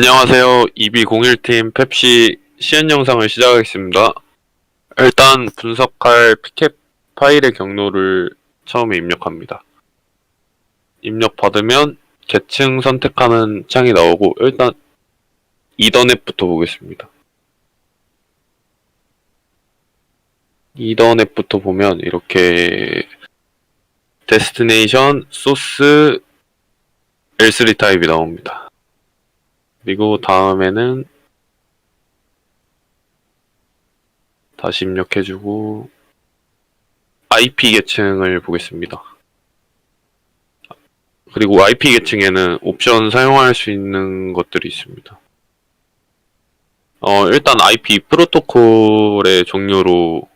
안녕하세요. 2201팀 펩시 시연 영상을 시작하겠습니다. 일단 분석할 피켓 파일의 경로를 처음에 입력합니다. 입력 받으면 계층 선택하는 창이 나오고 일단 이더넷부터 보겠습니다. 이더넷부터 보면 이렇게 데스티네이션, 소스, L3 타입이 나옵니다. 그리고 다음에는 다시 입력해주고 IP 계층을 보겠습니다. 그리고 IP 계층에는 옵션 사용할 수 있는 것들이 있습니다. 어, 일단 IP 프로토콜의 종류로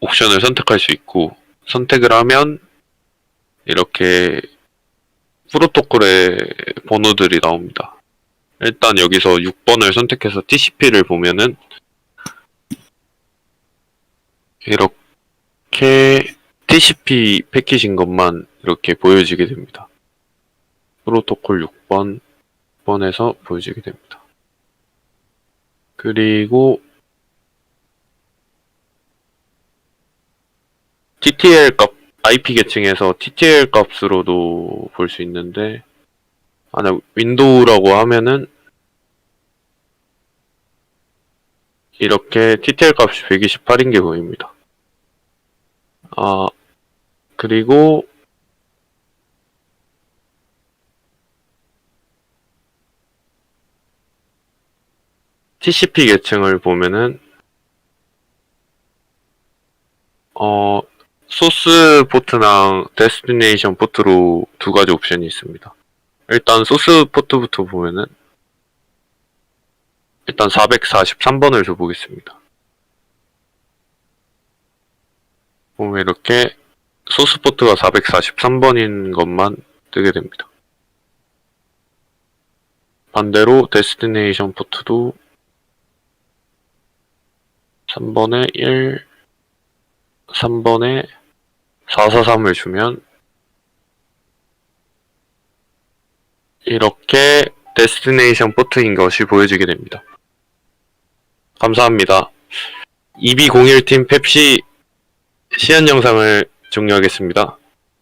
옵션을 선택할 수 있고 선택을 하면 이렇게 프로토콜의 번호들이 나옵니다. 일단 여기서 6번을 선택해서 TCP를 보면은 이렇게 TCP 패킷인 것만 이렇게 보여지게 됩니다. 프로토콜 6번 번에서 보여지게 됩니다. 그리고 TTL 값 IP 계층에서 TTL 값으로도 볼 수 있는데 만약 윈도우라고 하면은 이렇게 TTL 값이 128인 게 보입니다. 아 그리고 TCP 계층을 보면은 어 소스 포트랑 데스티네이션 포트로 두 가지 옵션이 있습니다. 일단 소스 포트부터 보면은 일단 443번을 줘보겠습니다. 보면 이렇게 소스 포트가 443번인 것만 뜨게 됩니다. 반대로 데스티네이션 포트도 3번에 1, 3번에 443을 주면 이렇게 데스티네이션 포트인 것이 보여지게 됩니다. 감사합니다. 2201팀 펩시 시연 영상을 종료하겠습니다.